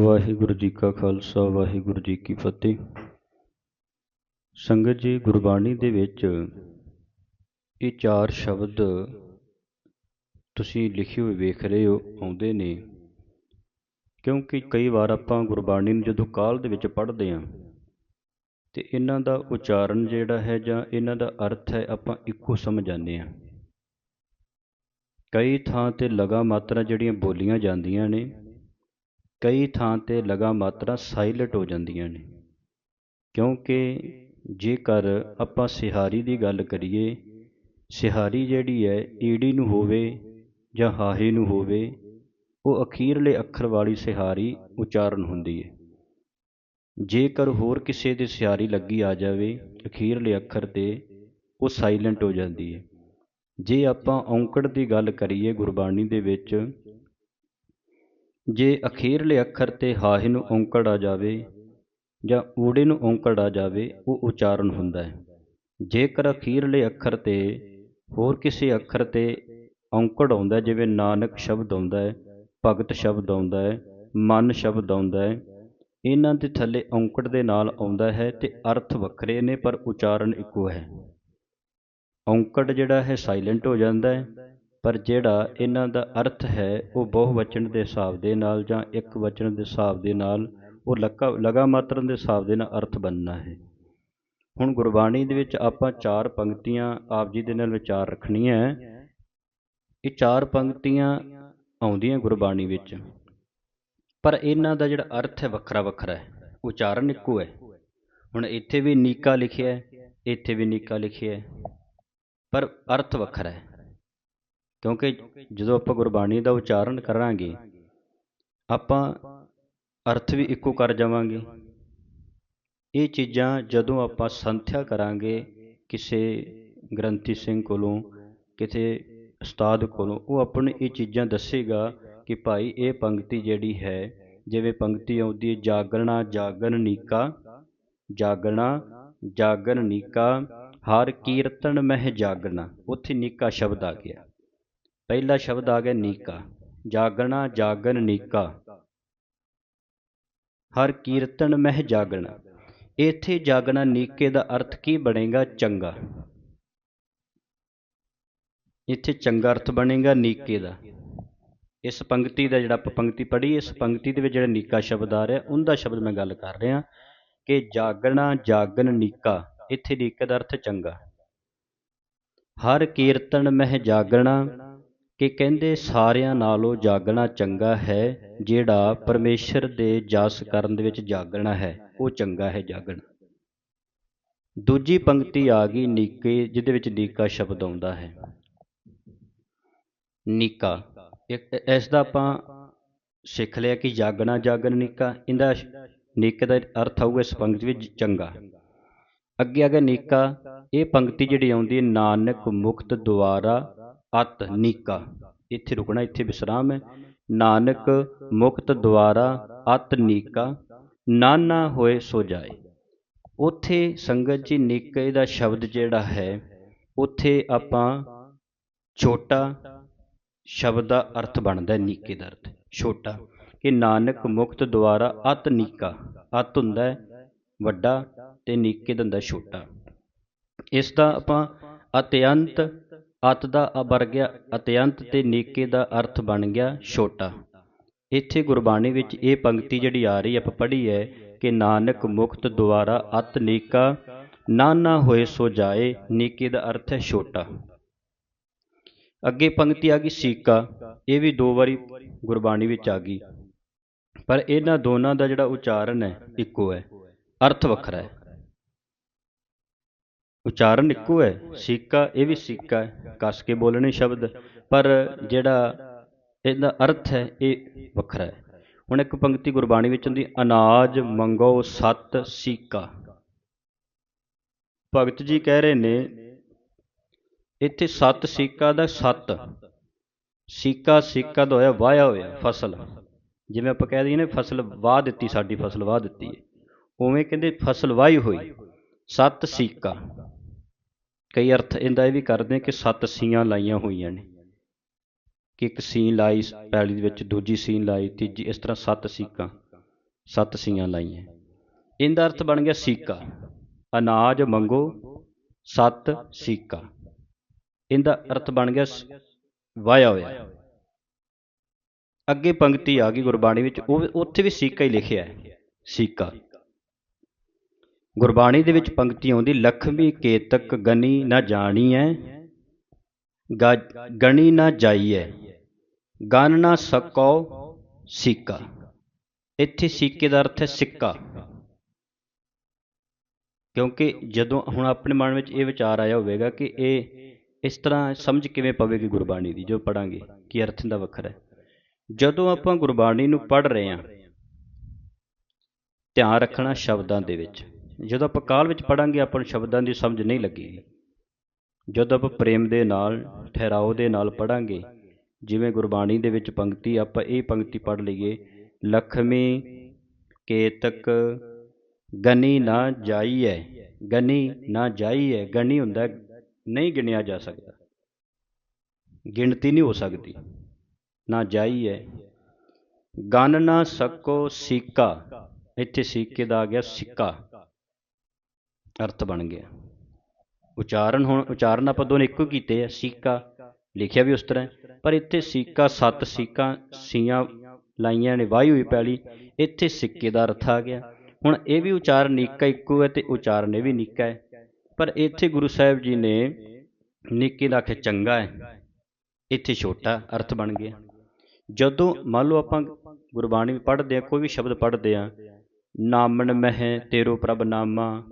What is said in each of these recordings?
ਵਾਹਿਗੁਰੂ ਜੀ ਕਾ ਖਾਲਸਾ, ਵਾਹਿਗੁਰੂ ਜੀ ਕੀ ਫਤਿਹ। ਸੰਗਤ ਜੀ, ਗੁਰਬਾਣੀ ਦੇ ਵਿੱਚ ਇਹ ਚਾਰ ਸ਼ਬਦ ਤੁਸੀਂ ਲਿਖੇ ਹੋਏ ਵੇਖ ਰਹੇ ਹੋ, ਆਉਂਦੇ ਨੇ। ਕਿਉਂਕਿ ਕਈ ਵਾਰ ਆਪਾਂ ਗੁਰਬਾਣੀ ਨੂੰ ਜਦੋਂ ਕਾਲ ਦੇ ਵਿੱਚ ਪੜ੍ਹਦੇ ਹਾਂ, ਤੇ ਇਹਨਾਂ ਦਾ ਉਚਾਰਨ ਜਿਹੜਾ ਹੈ ਜਾਂ ਇਹਨਾਂ ਦਾ ਅਰਥ ਹੈ ਆਪਾਂ ਇੱਕੋ ਸਮਝ ਜਾਂਦੇ ਹਾਂ। ਕਈ ਥਾਂ ਤੇ ਲਗਾ ਮਾਤਰਾ ਜਿਹੜੀਆਂ ਬੋਲੀਆਂ ਜਾਂਦੀਆਂ ਨੇ ਕਈ ਥਾਂ ਤੇ ਲਗਾ ਮਾਤਰਾ ਸਾਇਲੈਂਟ ਹੋ ਜਾਂਦੀਆਂ ਨੇ। ਕਿਉਂਕਿ ਜੇਕਰ ਆਪਾਂ ਸਿਹਾਰੀ ਦੀ ਗੱਲ ਕਰੀਏ, ਸਿਹਾਰੀ ਜਿਹੜੀ ਹੈ, ਈੜੀ ਨੂੰ ਹੋਵੇ ਜਾਂ ਹਾਹੇ ਨੂੰ ਹੋਵੇ, ਉਹ ਅਖੀਰਲੇ ਅੱਖਰ ਵਾਲੀ ਸਿਹਾਰੀ ਉਚਾਰਨ ਹੁੰਦੀ ਹੈ। ਜੇਕਰ ਹੋਰ ਕਿਸੇ ਦੇ ਸਿਹਾਰੀ ਲੱਗੀ ਆ ਜਾਵੇ, ਅਖੀਰਲੇ ਅੱਖਰ ਤੇ ਉਹ ਸਾਇਲੈਂਟ ਹੋ ਜਾਂਦੀ ਹੈ। ਜੇ ਆਪਾਂ ਔਂਕੜ ਦੀ ਗੱਲ ਕਰੀਏ ਗੁਰਬਾਣੀ ਦੇ ਵਿੱਚ ਜੇ ਅਖੀਰਲੇ ਅੱਖਰ ਤੇ ਹਾਹੇ ਨੂੰ ਔਂਕੜ ਆ ਜਾਵੇ ਜਾਂ ਊੜੇ ਨੂੰ ਔਂਕੜ ਆ ਜਾਵੇ, ਉਹ ਉਚਾਰਨ ਹੁੰਦਾ ਹੈ। ਜੇਕਰ ਅਖੀਰਲੇ ਅੱਖਰ ਤੇ ਹੋਰ ਕਿਸੇ ਅੱਖਰ ਤੇ ਔਂਕੜ ਆਉਂਦਾ ਜਿਵੇਂ ਨਾਨਕ ਸ਼ਬਦ ਆਉਂਦਾ ਹੈ, ਭਗਤ ਸ਼ਬਦ ਆਉਂਦਾ ਹੈ, ਮਨ ਸ਼ਬਦ ਆਉਂਦਾ ਹੈ, ਇਹਨਾਂ ਦੇ ਥੱਲੇ ਔਂਕੜ ਦੇ ਨਾਲ ਆਉਂਦਾ ਹੈ ਤੇ ਅਰਥ ਵੱਖਰੇ ਨੇ, ਪਰ ਉਚਾਰਨ ਇੱਕੋ ਹੈ। ਔਂਕੜ ਜਿਹੜਾ ਹੈ ਸਾਇਲੈਂਟ ਹੋ ਜਾਂਦਾ ਹੈ। ਪਰ ਜਿਹੜਾ ਇਹਨਾਂ ਦਾ ਅਰਥ ਹੈ, ਉਹ ਬਹੁਵਚਨ ਦੇ ਹਿਸਾਬ ਦੇ ਨਾਲ ਜਾਂ ਇੱਕ ਵਚਨ ਦੇ ਹਿਸਾਬ ਦੇ ਨਾਲ, ਉਹ ਲੱਕਾ, ਲਗਾ ਮਾਤਰਨ ਦੇ ਹਿਸਾਬ ਦੇ ਨਾਲ ਅਰਥ ਬਣਨਾ ਹੈ। ਹੁਣ ਗੁਰਬਾਣੀ ਦੇ ਵਿੱਚ ਆਪਾਂ ਚਾਰ ਪੰਕਤੀਆਂ ਆਪ ਜੀ ਦੇ ਨਾਲ ਵਿਚਾਰ ਰੱਖਣੀਆਂ ਇਹ ਚਾਰ ਪੰਕਤੀਆਂ ਆਉਂਦੀਆਂ ਗੁਰਬਾਣੀ ਵਿੱਚ। ਪਰ ਇਹਨਾਂ ਦਾ ਜਿਹੜਾ ਅਰਥ ਹੈ, ਵੱਖਰਾ ਵੱਖਰਾ ਹੈ। ਉਚਾਰਨ ਇੱਕੋ ਹੈ। ਹੁਣ ਇੱਥੇ ਵੀ ਨੀਕਾ ਲਿਖਿਆ ਹੈ, ਇੱਥੇ ਵੀ ਨੀਕਾ ਲਿਖਿਆ ਹੈ। ਪਰ ਅਰਥ ਵੱਖਰਾ ਹੈ। ਕਿਉਂਕਿ ਜਦੋਂ ਆਪਾਂ ਗੁਰਬਾਣੀ ਦਾ ਉਚਾਰਨ ਕਰਾਂਗੇ, ਆਪਾਂ ਅਰਥ ਵੀ ਇੱਕੋ ਕਰ ਜਾਵਾਂਗੇ। ਇਹ ਚੀਜ਼ਾਂ ਜਦੋਂ ਆਪਾਂ ਸੰਥਿਆ ਕਰਾਂਗੇ ਕਿਸੇ ਗ੍ਰੰਥੀ ਸਿੰਘ ਕੋਲੋਂ, ਕਿਸੇ ਉਸਤਾਦ ਕੋਲੋਂ, ਉਹ ਆਪਣੀ ਇਹ ਚੀਜ਼ਾਂ ਦੱਸੇਗਾ ਕਿ ਭਾਈ ਇਹ ਪੰਕਤੀ ਜਿਹੜੀ ਹੈ, ਜਿਵੇਂ ਪੰਕਤੀ ਆਉਂਦੀ ਹੈ ਜਾਗਣਾ ਜਾਗਨ ਨੀਕਾ ਜਾਗਣਾ ਜਾਗਨ ਨੀਕਾ, ਹਰ ਕੀਰਤਨ ਮਹਿ ਜਾਗਣਾ ਉੱਥੇ ਨੀਕਾ ਸ਼ਬਦ ਆ ਗਿਆ। ਪਹਿਲਾ ਸ਼ਬਦ ਆ ਗਿਆ ਨੀਕਾ, ਜਾਗਣਾ ਜਾਗਨ ਨੀਕਾ। ਹਰ ਕੀਰਤਨ ਮਹਿ ਜਾਗਣਾ ਇੱਥੇ ਜਾਗਣਾ ਨੀਕੇ ਦਾ ਅਰਥ ਕੀ ਬਣੇਗਾ? ਚੰਗਾ। ਇੱਥੇ ਚੰਗਾ ਅਰਥ ਬਣੇਗਾ ਨੀਕੇ ਦਾ। ਇਸ ਪੰਕਤੀ ਦਾ ਜਿਹੜਾ ਆਪਾਂ ਪੰਕਤੀ ਪੜ੍ਹੀ, ਇਸ ਪੰਕਤੀ ਦੇ ਵਿੱਚ ਜਿਹੜਾ ਨੀਕਾ ਸ਼ਬਦ ਆ ਰਿਹਾ, ਉਹਦਾ ਸ਼ਬਦ ਮੈਂ ਗੱਲ ਕਰ ਰਿਹਾ ਕਿ ਜਾਗਣਾ ਜਾਗਨ ਨੀਕਾ ਇੱਥੇ ਨੀਕੇ ਦਾ ਅਰਥ ਚੰਗਾ। ਹਰ ਕੀਰਤਨ ਮਹਿ ਜਾਗਣਾ ਕਿ ਕਹਿੰਦੇ ਸਾਰਿਆਂ ਨਾਲੋਂ ਜਾਗਣਾ ਚੰਗਾ ਹੈ, ਜਿਹੜਾ ਪਰਮੇਸ਼ਰ ਦੇ ਜਸ ਕਰਨ ਦੇ ਵਿੱਚ ਜਾਗਣਾ ਹੈ, ਉਹ ਚੰਗਾ ਹੈ ਜਾਗਣਾ। ਦੂਜੀ ਪੰਕਤੀ ਆ ਗਈ ਨੀਕੇ, ਜਿਹਦੇ ਵਿੱਚ ਨੀਕਾ ਸ਼ਬਦ ਆਉਂਦਾ ਹੈ। ਨੀਕਾ। ਇਸ ਦਾ ਆਪਾਂ ਸਿੱਖ ਲਿਆ ਕਿ ਜਾਗਣਾ ਜਾਗਣ ਨੀਕਾ। ਇਹਦਾ ਨੀਕੇ ਦਾ ਅਰਥ ਆਊਗਾ ਇਸ ਪੰਕਤੀ ਵਿੱਚ ਚੰਗਾ। ਅੱਗੇ ਆ ਗਿਆ ਨੀਕਾ। ਇਹ ਪੰਕਤੀ ਜਿਹੜੀ ਆਉਂਦੀ ਹੈ, ਨਾਨਕ ਮੁਕਤ ਦੁਆਰਾ ਅਤ ਨੀਕਾ। ਇੱਥੇ ਰੁਕਣਾ, ਇੱਥੇ ਵਿਸਰਾਮ ਹੈ। ਨਾਨਕ ਮੁਕਤ ਦੁਆਰਾ ਅਤ ਨੀਕਾ, ਨਾਨਾ ਹੋਏ ਸੋ ਜਾਏ। ਉਥੇ ਸੰਗਤ ਜੀ, ਨੀਕੇ ਦਾ ਸ਼ਬਦ ਜਿਹੜਾ ਹੈ, ਉਥੇ ਆਪਾਂ ਛੋਟਾ ਸ਼ਬਦ ਦਾ ਅਰਥ ਬਣਦਾ ਹੈ, ਨੀਕੇ ਦਾ ਅਰਥ। ਛੋਟਾ ਕਿ ਨਾਨਕ ਮੁਕਤ ਦੁਆਰਾ ਅਤ ਨੀਕਾ। ਅਤ ਹੁੰਦਾ ਹੈ ਵੱਡਾ ਤੇ ਨੀਕੇ ਦਾ ਹੁੰਦਾ ਛੋਟਾ। ਇਸ ਦਾ ਆਪਾਂ ਅਤਿਅੰਤ ਅਤ ਦਾ ਬਣ ਗਿਆ ਅਤਿਅੰਤ ਤੇ ਨੀਕੇ ਦਾ ਅਰਥ ਬਣ ਗਿਆ ਛੋਟਾ। ਇੱਥੇ ਗੁਰਬਾਣੀ ਵਿੱਚ ਇਹ ਪੰਕਤੀ ਜਿਹੜੀ ਆ ਰਹੀ, ਆਪਾਂ ਪੜ੍ਹੀ ਹੈ ਕਿ ਨਾਨਕ ਮੁਕਤ ਦੁਆਰਾ ਅਤ ਨੀਕਾ ਨਾਨਾ ਹੋਏ ਸੋ ਜਾਏ, ਨੀਕੇ ਦਾ ਅਰਥ ਹੈ ਛੋਟਾ। ਅੱਗੇ ਪੰਕਤੀ ਆ ਗਈ ਸੀਕਾ, ਇਹ ਵੀ ਦੋ ਵਾਰੀ ਗੁਰਬਾਣੀ ਵਿੱਚ ਆ ਗਈ। ਪਰ ਇਹਨਾਂ ਦੋਨਾਂ ਦਾ ਜਿਹੜਾ ਉਚਾਰਨ ਹੈ, ਇੱਕੋ ਹੈ, ਅਰਥ ਵੱਖਰਾ ਹੈ। ਉਚਾਰਨ ਇੱਕੋ ਹੈ ਸਿੱਕਾ ਇਹ ਵੀ ਸਿੱਕਾ ਹੈ ਕੱਸ ਕੇ ਬੋਲਣੇ ਸ਼ਬਦ। ਪਰ ਜਿਹੜਾ ਇਹਦਾ ਅਰਥ ਹੈ ਇਹ ਵੱਖਰਾ ਹੈ। ਹੁਣ ਇੱਕ ਪੰਕਤੀ ਗੁਰਬਾਣੀ ਵਿੱਚ ਹੁੰਦੀ ਅਨਾਜ ਮੰਗੋ ਸਤ ਸੀਕਾ। ਭਗਤ ਜੀ ਕਹਿ ਰਹੇ ਨੇ ਇੱਥੇ ਸਤ ਸੀਕਾ ਦਾ ਸਤ। ਸੀਕਾ ਸੀਕਾ ਦਾ ਹੋਇਆ ਵਾਇਆ ਹੋਇਆ ਫਸਲ। ਜਿਵੇਂ ਆਪਾਂ ਕਹਿ ਦਈਏ ਨੇ ਫਸਲ ਵਾਹ ਦਿੱਤੀ ਸਾਡੀ ਫਸਲ ਵਾਹ ਦਿੱਤੀ ਹੈ। ਉਵੇਂ ਕਹਿੰਦੇ ਫਸਲ ਵਾਹੀ ਹੋਈ। ਸੱਤ ਸੀਕਾ। ਕਈ ਅਰਥ ਇਹਦਾ ਇਹ ਵੀ ਕਰਦੇ ਕਿ ਸੱਤ ਸੀਆਂ ਲਾਈਆਂ ਹੋਈਆਂ ਨੇ। ਕਿ ਇੱਕ ਸੀਨ ਲਾਈ, ਪੈਲੀ ਦੇ ਵਿੱਚ ਦੂਜੀ ਸੀਨ ਲਾਈ, ਤੀਜੀ, ਇਸ ਤਰ੍ਹਾਂ ਸੱਤ ਸੀਕਾਂ, ਸੱਤ ਸੀਆਂ ਲਾਈਆਂ। ਇਹਦਾ ਅਰਥ ਬਣ ਗਿਆ ਸੀਕਾ। ਅਨਾਜ ਮੰਗੋ, ਸੱਤ ਸੀਕਾ। ਇਹਦਾ ਅਰਥ ਬਣ ਗਿਆ ਸ- ਵਾਇਆ ਹੋਇਆ। ਅੱਗੇ ਪੰਕਤੀ ਆ ਗਈ ਗੁਰਬਾਣੀ ਵਿੱਚ, ਉਹ ਉੱਥੇ ਵੀ ਸੀਕਾ ਹੀ ਲਿਖਿਆ ਹੈ। ਸੀਕਾ। ਗੁਰਬਾਣੀ ਦੇ ਵਿੱਚ ਪੰਕਤੀ ਆਉਂਦੀ ਲਖਮੀ ਕੇਤਕ ਗਨੀ ਨਾ ਜਾਣੀ ਐ ਗਾ- ਗਣੀ ਨਾ ਜਾਈਐ, ਗਨ ਨਾ ਸਕੋ ਸਿੱਕਾ। ਇੱਥੇ ਸਿੱਕੇ ਦਾ ਅਰਥ ਹੈ ਸਿੱਕਾ। ਕਿਉਂਕਿ ਜਦੋਂ ਹੁਣ ਆਪਣੇ ਮਨ ਵਿੱਚ ਇਹ ਵਿਚਾਰ ਆਇਆ ਹੋਵੇਗਾ ਕਿ ਇਹ ਇਸ ਤਰ੍ਹਾਂ ਸਮਝ ਕਿਵੇਂ ਪਵੇਗੀ ਗੁਰਬਾਣੀ ਦੀ, ਜੋ ਪੜਾਂਗੇ ਕੀ ਅਰਥ ਦਾ ਵੱਖਰਾ ਹੈ। ਜਦੋਂ ਆਪਾਂ ਗੁਰਬਾਣੀ ਨੂੰ ਪੜ ਰਹੇ ਹਾਂ, ਧਿਆਨ ਰੱਖਣਾ ਸ਼ਬਦਾਂ ਦੇ ਵਿੱਚ। ਜਦੋਂ ਆਪਾਂ ਕਾਲ ਵਿੱਚ ਪੜਾਂਗੇ, ਆਪਾਂ ਨੂੰ ਸ਼ਬਦਾਂ ਦੀ ਸਮਝ ਨਹੀਂ ਲੱਗੇਗੀ ਜਦੋਂ ਆਪਾਂ ਪ੍ਰੇਮ ਦੇ ਨਾਲ, ਠਹਿਰਾਓ ਦੇ ਨਾਲ ਪੜਾਂਗੇ, ਜਿਵੇਂ ਗੁਰਬਾਣੀ ਦੇ ਵਿੱਚ ਪੰਕਤੀ, ਆਪਾਂ ਇਹ ਪੰਕਤੀ ਪੜ ਲਈਏ, ਲਖਮੀ ਕੇਤਕ ਗਨੀ ਨਾ ਜਾਈਐ। ਗਨੀ ਨਾ ਜਾਈਐ, ਗਨੀ ਹੁੰਦਾ ਨਹੀਂ ਗਿਣਿਆ ਜਾ ਸਕਦਾ। ਗਿਣਤੀ ਨਹੀਂ ਹੋ ਸਕਦੀ। ਨਾ ਜਾਈਐ। ਗਨ ਨਾ ਸਕੋ ਸੀਕਾ। ਇੱਥੇ ਸੀਕੇ ਦਾ ਆ ਗਿਆ, ਸਿੱਕਾ। ਅਰਥ ਬਣ ਗਿਆ। ਉਚਾਰਨ ਹੁਣ, ਉਚਾਰਨ ਆਪਾਂ ਦੋਨੇ ਇੱਕੋ ਕੀਤੇ ਆ, ਸੀਕਾ, ਲਿਖਿਆ ਵੀ ਉਸ ਤਰ੍ਹਾਂ ਪਰ ਇੱਥੇ ਸੀਕਾ, ਸੱਤ ਸਿੱਕਾ, ਸੀਆਂ ਲਾਈਆਂ ਨੇ, ਵਾਹੀ ਹੋਈ ਪੈਲੀ, ਇੱਥੇ ਸਿੱਕੇ ਦਾ ਅਰਥ ਆ ਗਿਆ। ਹੁਣ ਇਹ ਵੀ ਉਚਾਰਨ ਨਿੱਕਾ ਇੱਕੋ ਹੈ ਤੇ ਉਚਾਰਨ ਇਹ ਵੀ ਨਿੱਕਾ ਹੈ। ਪਰ ਇੱਥੇ ਗੁਰੂ ਸਾਹਿਬ ਜੀ ਨੇ ਨਿੱਕੇ ਦਾ ਕਿ ਚੰਗਾ ਹੈ। ਇੱਥੇ ਛੋਟਾ ਅਰਥ ਬਣ ਗਿਆ। ਜਦੋਂ ਮੰਨ ਲਓ ਆਪਾਂ ਗੁਰਬਾਣੀ ਪੜ੍ਹਦੇ ਆ ਕੋਈ ਵੀ ਸ਼ਬਦ ਪੜ੍ਹਦੇ ਆ ਨਾਮਨ ਮਹਿ ਤੇਰੋ ਪ੍ਰਭ ਨਾਮਾ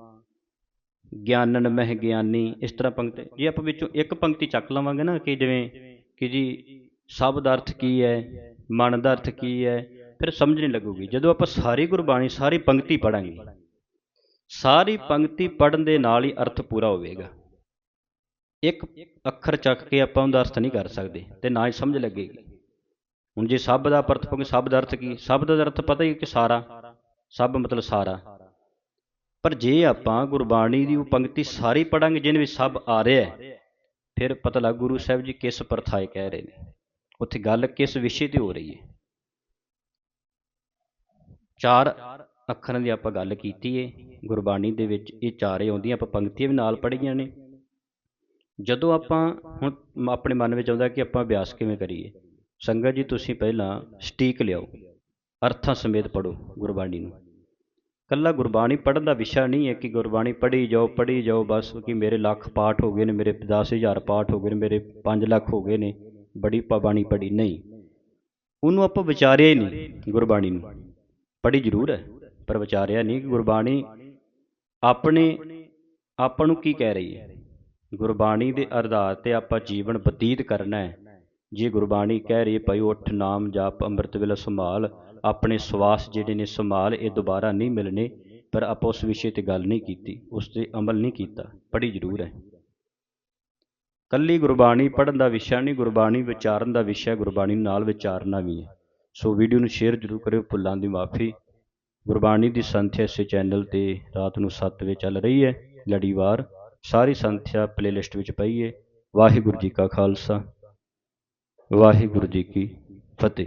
ਗਿਆਨਨ ਮਹਿ ਗਿਆਨੀ, ਇਸ ਤਰ੍ਹਾਂ ਪੰਕਤੀ। ਜੇ ਆਪਾਂ ਵਿੱਚੋਂ ਇੱਕ ਪੰਕਤੀ ਚੱਕ ਲਵਾਂਗੇ ਨਾ ਕਿ ਜਿਵੇਂ ਕਿ ਜੀ ਸਭ ਦਾ ਅਰਥ ਕੀ ਹੈ, ਮਨ ਦਾ ਅਰਥ ਕੀ ਹੈ, ਫਿਰ ਸਮਝ ਨਹੀਂ ਲੱਗੂਗੀ। ਜਦੋਂ ਆਪਾਂ ਸਾਰੀ ਗੁਰਬਾਣੀ, ਸਾਰੀ ਪੰਕਤੀ ਪੜਾਂਗੇ, ਸਾਰੀ ਪੰਕਤੀ ਪੜਨ ਦੇ ਨਾਲ ਹੀ ਅਰਥ ਪੂਰਾ ਹੋਵੇਗਾ। ਇੱਕ ਅੱਖਰ ਚੱਕ ਕੇ ਆਪਾਂ ਉਹਦਾ ਅਰਥ ਨਹੀਂ ਕਰ ਸਕਦੇ ਤੇ ਨਾ ਹੀ ਸਮਝ ਲੱਗੇਗੀ। ਹੁਣ ਜੇ ਸਭ ਦਾ ਅਰਥ ਪਾਉਂਗੇ ਸਭ ਦਾ ਅਰਥ ਕੀ? ਸਭ ਦਾ ਅਰਥ ਪਤਾ ਹੀ ਕਿ ਸਾਰਾ। ਸਭ ਮਤਲਬ ਸਾਰਾ। ਪਰ ਜੇ ਆਪਾਂ ਗੁਰਬਾਣੀ ਦੀ ਉਹ ਪੰਕਤੀ ਸਾਰੀ ਪੜਾਂਗੇ ਜਿਹਦੇ ਵਿੱਚ ਸਭ ਆ ਰਿਹਾ ਹੈ, ਫਿਰ ਪਤਾ ਲੱਗ ਗੁਰੂ ਸਾਹਿਬ ਜੀ ਕਿਸ ਪਰਥਾਏ ਕਹਿ ਰਹੇ ਨੇ? ਉੱਥੇ ਗੱਲ ਕਿਸ ਵਿਸ਼ੇ ਤੇ ਹੋ ਰਹੀ ਹੈ? ਚਾਰ ਅੱਖਰਾਂ ਦੀ ਆਪਾਂ ਗੱਲ ਕੀਤੀ ਏ, ਗੁਰਬਾਣੀ ਦੇ ਵਿੱਚ ਇਹ ਚਾਰੇ ਆਉਂਦੀਆਂ, ਆਪਾਂ ਪੰਕਤੀਆਂ ਵੀ ਨਾਲ ਪੜ੍ਹੀਆਂ ਨੇ। ਜਦੋਂ ਆਪਾਂ ਹੁਣ ਆਪਣੇ ਮਨ ਵਿੱਚ ਆਉਂਦਾ ਕਿ ਆਪਾਂ ਅਭਿਆਸ ਕਿਵੇਂ ਕਰੀਏ, ਸੰਗਤ ਜੀ ਤੁਸੀਂ ਪਹਿਲਾਂ ਸਟੀਕ ਲਿਆਓ, ਅਰਥਾਂ ਸਮੇਤ ਪੜੋ ਗੁਰਬਾਣੀ ਨੂੰ। ਕੱਲਾ ਗੁਰਬਾਣੀ ਪੜ੍ਹਨ ਦਾ ਵਿਸ਼ਾ ਨਹੀਂ ਹੈ ਕਿ ਗੁਰਬਾਣੀ ਪੜ੍ਹੀ ਜਾਓ ਪੜ੍ਹੀ ਜਾਓ, ਬਸ ਕਿ ਮੇਰੇ ਲੱਖ ਪਾਠ ਹੋ ਗਏ ਨੇ, ਮੇਰੇ 10000 ਪਾਠ ਹੋ ਗਏ ਨੇ, ਮੇਰੇ 5 ਲੱਖ ਹੋ ਗਏ ਨੇ, ਬੜੀ ਪ- ਬਾਣੀ ਪੜ੍ਹੀ। ਨਹੀਂ। ਉਹਨੂੰ ਆਪਾਂ ਵਿਚਾਰਿਆ ਹੀ ਨਹੀਂ ਗੁਰਬਾਣੀ ਨੂੰ। ਪੜ੍ਹੀ ਜ਼ਰੂਰ ਹੈ, ਪਰ ਵਿਚਾਰਿਆ ਨਹੀਂ ਕਿ ਗੁਰਬਾਣੀ ਆਪਣੇ, ਆਪਾਂ ਨੂੰ ਕੀ ਕਹਿ ਰਹੀ ਹੈ? ਗੁਰਬਾਣੀ ਦੇ ਆਧਾਰ ਤੇ ਆਪਾਂ ਜੀਵਨ ਬਤੀਤ ਕਰਨਾ ਹੈ। ਜੇ ਗੁਰਬਾਣੀ ਕਹਿ ਰਹੀ ਹੈ, ਭਾਈ ਉੱਠ ਨਾਮ ਜਾਪ ਅੰਮ੍ਰਿਤ ਵੇਲਾ ਸੰਭਾਲ, ਆਪਣੇ ਸਵਾਸ ਜਿਹੜੇ ਨੇ ਸੰਭਾਲ, ਇਹ ਦੁਬਾਰਾ ਨਹੀਂ ਮਿਲਣੇ, ਪਰ ਆਪਾਂ ਉਸ ਵਿਸ਼ੇ ਤੇ ਗੱਲ ਨਹੀਂ ਕੀਤੀ, ਉਸ ਤੇ ਅਮਲ ਨਹੀਂ ਕੀਤਾ। ਪੜ੍ਹੀ ਜ਼ਰੂਰ ਹੈ। ਕੱਲੀ ਗੁਰਬਾਣੀ ਪੜ੍ਹਨ ਦਾ ਵਿਸ਼ਾ ਨਹੀਂ, ਗੁਰਬਾਣੀ ਵਿਚਾਰਨ ਦਾ ਵਿਸ਼ਾ, ਗੁਰਬਾਣੀ ਨਾਲ ਵਿਚਾਰਨਾ ਵੀ ਹੈ। ਸੋ ਵੀਡੀਓ ਨੂੰ ਸ਼ੇਅਰ ਜ਼ਰੂਰ ਕਰਿਓ, ਭੁੱਲਾਂ ਦੀ ਮਾਫੀ। ਗੁਰਬਾਣੀ ਦੀ ਸੰਥਿਆ ਇਸੇ ਚੈਨਲ ਤੇ ਰਾਤ ਨੂੰ 7 ਵਜੇ ਚੱਲ ਰਹੀ ਹੈ, ਲੜੀਵਾਰ। ਸਾਰੀ ਸੰਥਿਆ ਪਲੇਲਿਸਟ ਵਿੱਚ ਪਈ ਹੈ। ਵਾਹਿਗੁਰੂ ਜੀ ਕਾ ਖਾਲਸਾ। ਵਾਹਿਗੁਰੂ ਜੀ ਕੀ ਫਤਿਹ।